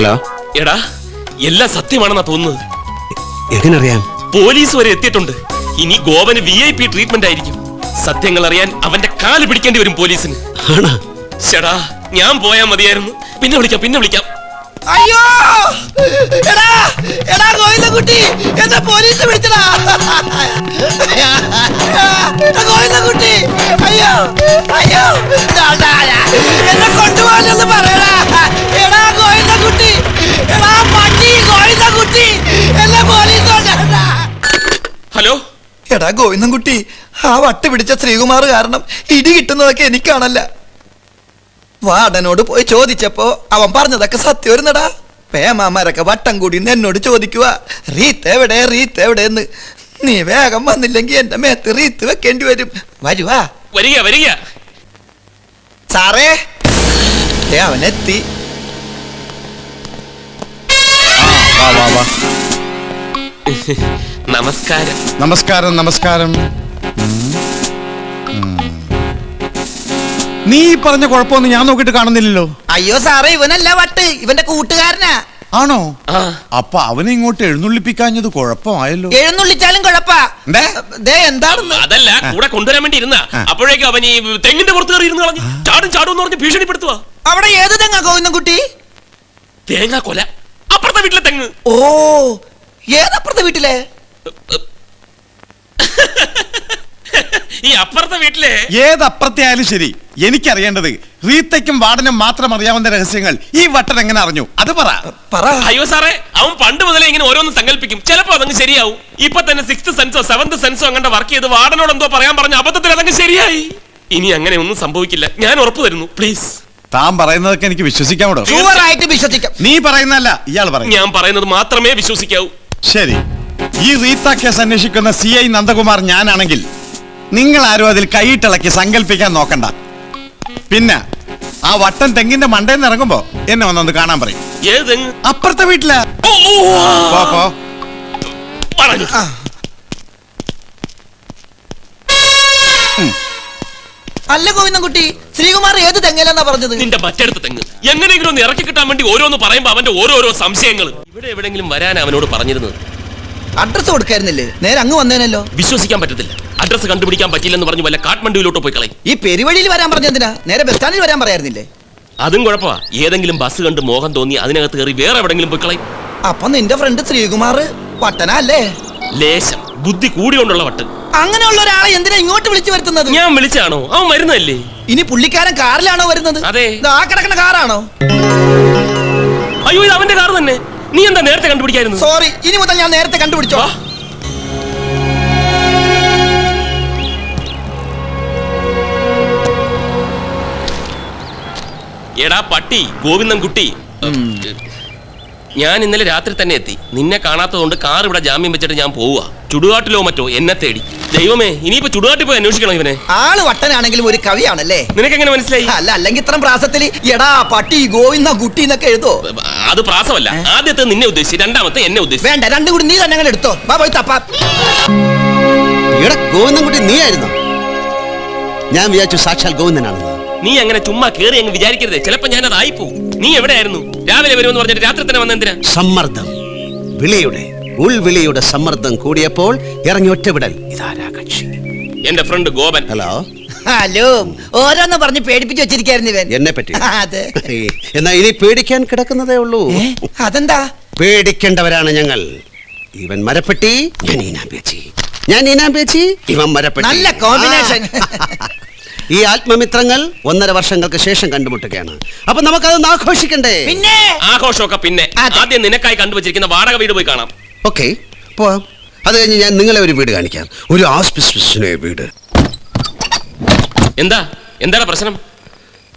Hello. എടാ എല്ലാം സത്യമാണെന്നാ തോന്നുന്നത്. എങ്ങനറിയാം പോലീസ് വരെ എത്തിയിട്ടുണ്ട്. ഇനി ഗോവന് വി ഐ പി ട്രീറ്റ്മെന്റ് ആയിരിക്കും. സത്യങ്ങൾ അറിയാൻ അവന്റെ കാൽ പിടിക്കേണ്ടി വരും പോലീസിന്. ആണോ? ചേടാ ഞാൻ പോയാ മതിയായിരുന്നു. പിന്നെ വിളിക്കാം പിന്നെ വിളിക്കാം. അയ്യോ! എടാ എടാ ഗോവിന്ദൻകുട്ടി എന്നെ പോലീസ് പിടിച്ചടാ എടാ ഗോവിന്ദൻകുട്ടി അയ്യോ അയ്യോ എന്നെ കൊണ്ടുപോകാനെന്ന് പറയടാ എടാ ഗോവിന്ദൻകുട്ടി എടാ പട്ടി ഗോവിന്ദൻകുട്ടി എന്നെ പോലീസ് കൊണ്ടുപോകണ്ടാ. ഹലോ? എടാ ഗോവിന്ദൻകുട്ടി ആ വട്ട് പിടിച്ച ശ്രീകുമാർ കാരണം ഇടി കിട്ടുന്നതൊക്കെ എനിക്കാണല്ല. വാടനോട് പോയി ചോദിച്ചപ്പോ അവൻ പറഞ്ഞതൊക്കെ സത്യമായിരുന്നടാ പേമാമാരൊക്കെ വട്ടം കൂടി എന്നോട് ചോദിക്കുക റീത്ത് എവിടെ റീത്ത് എവിടെ എന്ന് നീ വേഗം വന്നില്ലെങ്കിൽ എന്റെ മേത്ത് റീത്ത് വെക്കേണ്ടി വരും. വരുവാ വരിക വരിക. സാറേ അവനെത്തി. നമസ്കാരം. നമസ്കാരം നമസ്കാരം. നീ ഈ പറഞ്ഞ കുഴപ്പമൊന്നും ഞാൻ നോക്കിട്ട് കാണുന്നില്ലല്ലോ. അയ്യോ സാറേ ഇവനല്ല വട്ട്. ഇവന്റെ കൂട്ടുകാരനാ. ആണോ? അപ്പൊ അവനെ ഇങ്ങോട്ട് എഴുന്നള്ളിപ്പിക്കാഞ്ഞത് കുഴപ്പമായല്ലോ. എഴുന്നള്ളിച്ചാലും കുഴപ്പാ. എന്താണെന്ന്? അതല്ല കൂടെ കൊണ്ടുവരാൻ വേണ്ടി ഇരുന്ന. അപ്പോഴേക്കും അവൻ ഈ തെങ്ങിന്റെ പുറത്ത് കയറി ഇരുന്ന് കളഞ്ഞു ചാടും ചാടും എന്ന് പറഞ്ഞ് ഭീഷണിപ്പെടുത്തുക അവിടെ ഏത് തെങ്ങാ ഗോവിന്ദൻകുട്ടി തേങ്ങാ കൊല അപ്പുറത്തെ വീട്ടിലെ തെങ്ങ്. ഓ ഏതപ്പുറത്തെ വീട്ടിലെ? ഈ അപ്പുറത്തെ വീട്ടിലെ. ഏതപ്പുറത്തെ ആയാലും ശരി. എനിക്കറിയേണ്ടത് റീത്തയ്ക്കും വാർഡനും മാത്രം അറിയാവുന്ന രഹസ്യങ്ങൾ ഈ വട്ടൻ എങ്ങനെ അറിഞ്ഞു? അത് പറ. പറ. അയ്യോ സാറേ അവൻ പണ്ട് മുതലേ ഇങ്ങനെ ഓരോന്ന് സങ്കല്പിക്കും. ചിലപ്പോ അതങ്ങ് ശരിയാവും. ഇപ്പൊ തന്നെ സിക്സ് സെൻസോ സെവന്ത് സെൻസോ അങ്ങനെ വർക്ക് ചെയ്ത് വാർഡനോട് എന്തോ പറയാൻ പറഞ്ഞ അബദ്ധത്തിൽ അതങ്ങ് ശരിയായി. ഇനി അങ്ങനെ ഒന്നും സംഭവിക്കില്ല. ഞാൻ ഉറപ്പു തരുന്നു. പ്ലീസ് താൻ പറയുന്നതൊക്കെ എനിക്ക് വിശ്വസിക്കാമോ ആയിട്ട് വിശ്വസിക്കാം. നീ പറയുന്നല്ല ഇയാൾ പറയും ഞാൻ പറയുന്നത് മാത്രമേ വിശ്വസിക്കാവൂ. ശരി. ഈ റീത്ത കേസ് അന്വേഷിക്കുന്ന സി ഐ നന്ദകുമാർ ഞാനാണെങ്കിൽ നിങ്ങൾ ആരും അതിൽ കൈയിട്ടിളക്കി സങ്കല്പിക്കാൻ നോക്കണ്ട. പിന്നെ ആ വട്ടൻ തെങ്ങിന്റെ മണ്ടേന്ന് ഇറങ്ങുമ്പോ എന്നെ വന്നൊന്ന് കാണാൻ പറയും. ഏത് അപ്പുറത്തെ വീട്ടിലാ. പോ പോ. പറഞ്ഞു. അല്ല ഗോവിന്ദൻകുട്ടി ശ്രീകുമാർ ഏത് തെങ്ങലെന്നാ പറഞ്ഞത്? നിന്റെ മറ്റടുത്ത തെങ്ങ്. എങ്ങനെയെങ്കിലും ഒന്ന് ഇറക്കി കിട്ടാൻ വേണ്ടി ഓരോന്ന് പറയുമ്പോ അവന്റെ ഓരോരോ സംശയങ്ങൾ ഇവിടെ എവിടെങ്കിലും വരാൻ അവനോട് പറഞ്ഞിരുന്നത്? അഡ്രസ് കൊടുക്കായിരുന്നില്ലേ? നേരെ അങ്ങ് വന്നേനല്ലോ. വിശ്വസിക്കാൻ പറ്റത്തില്ല. അഡ്രസ് കണ്ടുപിടിക്കാൻ പറ്റില്ലെന്ന് പറഞ്ഞു വല്ല കാഠ്മണ്ഡുവിലോട്ട് പോയി കളയും. ഈ പെരുവഴിയിൽ വരാൻ പറഞ്ഞെന്തിനാ നേരെ ബസ് സ്റ്റാൻഡിൽ വരാൻ പറയായിരുന്നില്ലേ അതും കുഴപ്പമാ. ഏതെങ്കിലും ബസ് കണ്ട് മോഹം തോന്നി അതിനകത്ത് കയറി വേറെ എവിടെങ്കിലും പോയി കളയും. അപ്പൊ നിന്റെ ഫ്രണ്ട് ശ്രീകുമാർ പട്ടന അല്ലേ? ലേശം. ബുദ്ധി കൂടിയോണ്ടുള്ള വട്ട് അങ്ങനെയുള്ള ഒരാളെ എന്തിനാ ഇങ്ങോട്ട് വിളിച്ചു വരുത്തുന്നത്? ഞാൻ വിളിച്ചാണോ? അവൻ വരുന്നല്ലേ ഇനി പുള്ളിക്കാരൻ കാറിലാണോ വരുന്നത്? അതെ. ഇത് ആ കിടക്കുന്ന കാറാണോ? അയ്യോ ഇത് അവന്റെ കാർ തന്നെ. നീ എന്താ നേരത്തെ കണ്ടുപിടിക്കായിരുന്നു? സോറി ഇനി മുതൽ ഞാൻ നേരത്തെ കണ്ടുപിടിച്ചോ. എടാ പട്ടി ഗോവിന്ദൻ കുട്ടി. ഞാൻ ഇന്നലെ രാത്രി തന്നെ എത്തി. നിന്നെ കാണാത്തതുകൊണ്ട് കാർ ഇവിടെ ജാമ്യം വെച്ചിട്ട് ഞാൻ പോവുക ചുടുകാട്ടിലോ മറ്റോ എന്നെ തേടി. ദൈവമേ ഇനിയിപ്പോ ചുടുകാട്ടിൽ പോയി അന്വേഷിക്കണം ഇവനെ? ആൾ വട്ടനാണെങ്കിലും ഒരു കവിയാണല്ലേ? നിനക്ക് എങ്ങനെ മനസ്സിലായി? അല്ല അല്ലെങ്കിൽ ഇത്ര പ്രാസത്തിൽ എടാ പട്ടി ഗോവിന്ദ കുട്ടി എന്നൊക്കെ എഴുതോ? അത് പ്രാസമല്ല. ആദ്യത്തെ നിന്നെ ഉദ്ദേശിച്ച് രണ്ടാമത്തെ എന്നെ ഉദ്ദേശിച്ചു. വേണ്ട രണ്ടും കൂടി നീ തന്നെ അങ്ങനെ എടുത്തോ. വാ പോയി തപ്പാ. ഇവിടെ നീ ആയിരുന്നു? ഞാൻ വിചാരിച്ചു സാക്ഷാൽ ഗോവിന്ദനാണെന്ന്. നീ അങ്ങനെ ചുമ്മാ കേറി അങ്ങ് വിചാരിക്കരുത്. ചിലപ്പോ ഞാൻ അത് പോകും നീ എവിടെയായിരുന്നു? രാവിലെ വരുമെന്ന് പറഞ്ഞിട്ട് രാത്രി തന്നെ വന്നെന്തിനാ? സമ്മർദ്ദം വിളിയുടെ ഉൾവിളിയുടെ സമ്മർദ്ദം കൂടിയപ്പോൾ ഇറങ്ങി ഒറ്റവിടൽ. ഇതാരാ കക്ഷി? എന്റെ ഫ്രണ്ട് ഗോപൻ. ഹലോ? ഹലോ ഓരോന്ന് പറഞ്ഞ് പേടിപ്പിച്ചു വെച്ചിരിക്കായിരുന്നു ഇവൻ. എന്നെ പറ്റി? അതെ. എന്നാ ഇനി പേടിക്കാൻ കിടക്കുന്നതേ ഉള്ളൂ. അതെന്താ? പേടിക്കേണ്ടവരാണ് ഞങ്ങൾ. ഇവൻ മരപ്പെട്ടി ഞാൻ ഈനാമ്പേച്ചി ഞാൻ ഈനാമ്പേച്ചി ഇവൻ മരപ്പെട്ടി. നല്ല കോമ്പിനേഷൻ. ഈ ആത്മമിത്രങ്ങൾ ഒന്നര വർഷങ്ങൾക്ക് ശേഷം കണ്ടുമുട്ടുകയാണ്. അപ്പൊ നമുക്കതൊന്ന് ആഘോഷിക്കണ്ടേ? പിന്നെ? ആഘോഷമൊക്കെ പിന്നെ. ആദ്യം നിനക്കായി കണ്ടുവച്ചിരിക്കുന്ന വാടക വീട് പോയി കാണാം. ഓക്കെ. പോവാം അത് കഴിഞ്ഞ് ഞാൻ നിങ്ങളെ ഒരു വീട് കാണിക്കാം. ഒരു ആസ്പിസ്പിസിനെ വീട്. എന്താ? എന്താണ് പ്രശ്നം?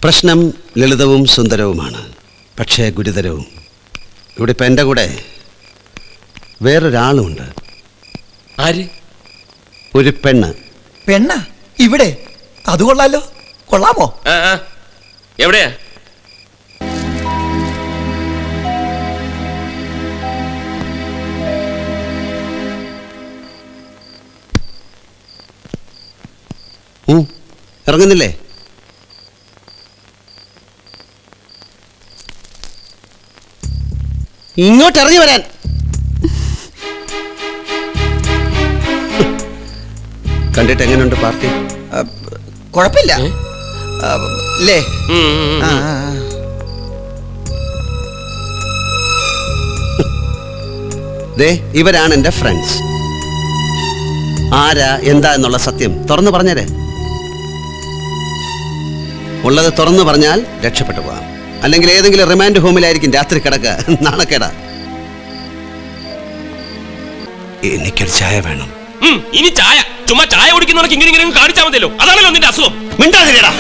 പ്രശ്നം ലളിതവും സുന്ദരവുമാണ്. പക്ഷേ ഗുരുതരവും. ഇവിടെ ഇപ്പം എന്റെ കൂടെ വേറൊരാളുമുണ്ട് ആര്? ഒരു പെണ്ണ്. പെണ്ണ? ഇവിടെ? അത് കൊള്ളാലോ കൊള്ളാമോ. എവിടെയാ? ഇറങ്ങുന്നില്ലേ? ഇങ്ങോട്ട് ഇറങ്ങി വരാൻ. കണ്ടിട്ട് എങ്ങനെയുണ്ട് പാർട്ടി? കുഴപ്പമില്ല. അല്ലേ. ആ. ദേ ഇവരാണ് എന്റെ ഫ്രണ്ട്സ് ആരാ എന്താ എന്നുള്ള സത്യം തുറന്നു പറഞ്ഞേരെ. ഉള്ളത് തുറന്നു പറഞ്ഞാൽ രക്ഷപ്പെട്ടു പോവാം അല്ലെങ്കിൽ ഏതെങ്കിലും റിമാൻഡ് ഹോമിലായിരിക്കും രാത്രി കിടക്കുക. നാണക്കേടാ. എനിക്കൊരു ചായ വേണം. ഇനി ചായ. ചുമ്മാ ചായ കുടിക്കുന്നവർക്ക് ഇങ്ങനെ ഇങ്ങനെ കാണിച്ചാൽ മതിയല്ലോ. അതാണല്ലോ നിന്റെ അസുഖം. മിണ്ടാതിരിടാ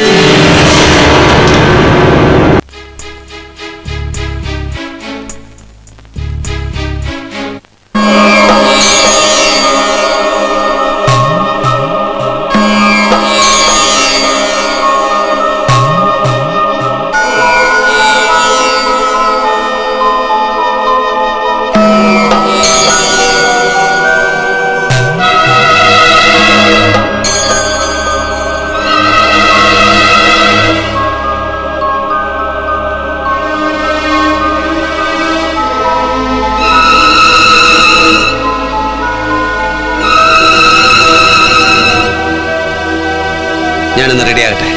ഞാനൊന്ന് റെഡി ആകട്ടെ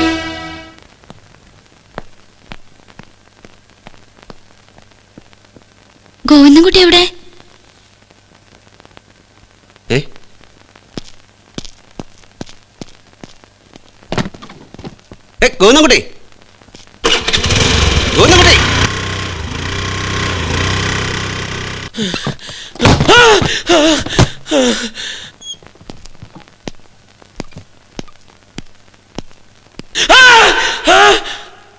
ഗോവിന്ദൻകുട്ടി എവിടെ? ഗോവിന്ദൻകുട്ടി ഏ ഗോവിന്ദൻകുട്ടി? ഗോവിന്ദൻകുട്ടി?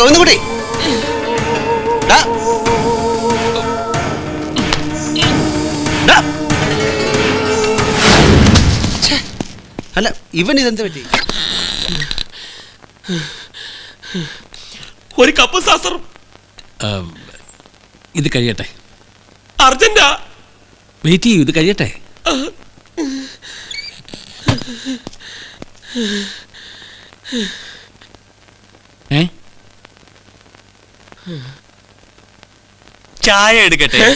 ഗോവിന്ദൻകുട്ടി. അല്ല ഇവൻ ഇതെന്ത് പറ്റി? ഒരു കപ്പ് സാസറും ഇത് കഴിയട്ടെ. അർജന്റാ. വെയിറ്റ് ചെയ്യൂ ഇത് കഴിയട്ടെ. ചായ എടുക്കട്ടെ?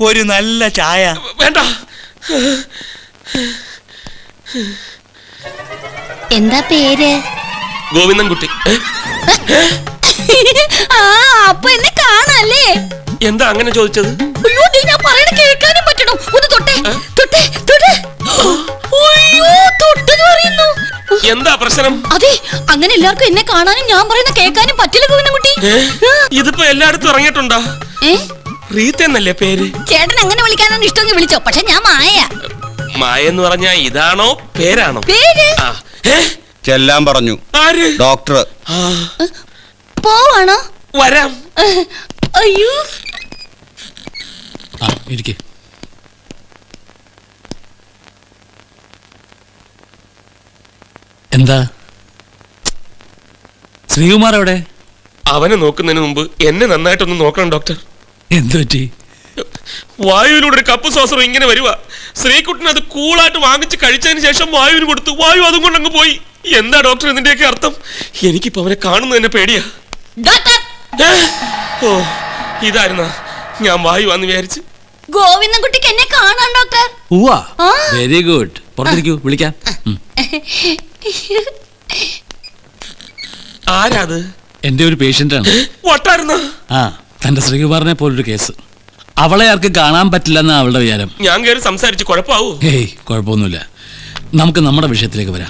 ഒരു നല്ല ചായ. വേണ്ട. എന്താ പേര്? ഗോവിന്ദൻകുട്ടി. കുട്ടി ആ അപ്പൊ എന്നെ കാണാല്ലേ? എന്താ അങ്ങനെ ചോദിച്ചത്? എന്താ പ്രശ്നം? അതെ അങ്ങനെ എല്ലാവർക്കും എന്നെ കാണാനും ഞാൻ പറയുന്ന കേൾക്കാനും പറ്റില്ല ഗോവിന്ദൻകുട്ടി? ഇതിപ്പോ എല്ലായിടത്തും ഇറങ്ങിയിട്ടുണ്ടോ? റീത്ത എന്നല്ലേ പേര്? ചേട്ടൻ അങ്ങനെ വിളിക്കാനാണ് ഇഷ്ടമെങ്കിൽ വിളിച്ചോ. പക്ഷെ ഞാൻ മായ മായ എന്ന് പറഞ്ഞാ ഇതാണോ പേരാണോ? പേര്? ചെല്ലാൻ പറഞ്ഞു. ആര്? ഡോക്ടർ. പോവാണോ? വരാം. അയ്യോ. ആ ഇരിക്കെ. എന്താ? ശ്രീകുമാർ എവിടെ? അവനെ നോക്കുന്നതിന് മുമ്പ് എന്നെ നന്നായിട്ടൊന്ന് നോക്കണം ഡോക്ടർ. എന്തുപറ്റി വായുവിലൂടെ ഒരു കപ്പ് ശ്വാസം ഇങ്ങനെ വരുക ശ്രീകുട്ടൻ അത് കൂളായിട്ട് വാങ്ങിച്ച് കഴിച്ചതിന് ശേഷം വായുവിന് കൊടുത്തു. വായു അതും കൊണ്ട് അങ്ങ് പോയി. എന്താ ഡോക്ടർ ഇതിന്റെയൊക്കെ അർത്ഥം? എനിക്കിപ്പോ അവനെ കാണുന്നത് തന്നെ പേടിയാ? ഓ ഇതായിരുന്ന. ഞാൻ വായു വന്ന് വിചാരിച്ച്. ഗോവിന്ദൻകുട്ടിക്ക് എന്നെ കാണാൻ ഡോക്ടർ. വെരി ഗുഡ് പുറത്തിരിക്കൂ വിളിക്കാം. ആരാത്? എന്റെ ഒരു പേഷ്യന്റ് ആണ് വട്ടായിരുന്നു? ആ തന്റെ ശ്രീകുമാറിനെ പോലൊരു കേസ്. അവളെ ആർക്ക് കാണാൻ പറ്റില്ലെന്നാ അവളുടെ വിചാരം. ഞാൻ കയറി സംസാരിച്ച് കുഴപ്പമാവൂ? ഏയ് കുഴപ്പമൊന്നുമില്ല. നമുക്ക് നമ്മുടെ വിഷയത്തിലേക്ക് വരാം.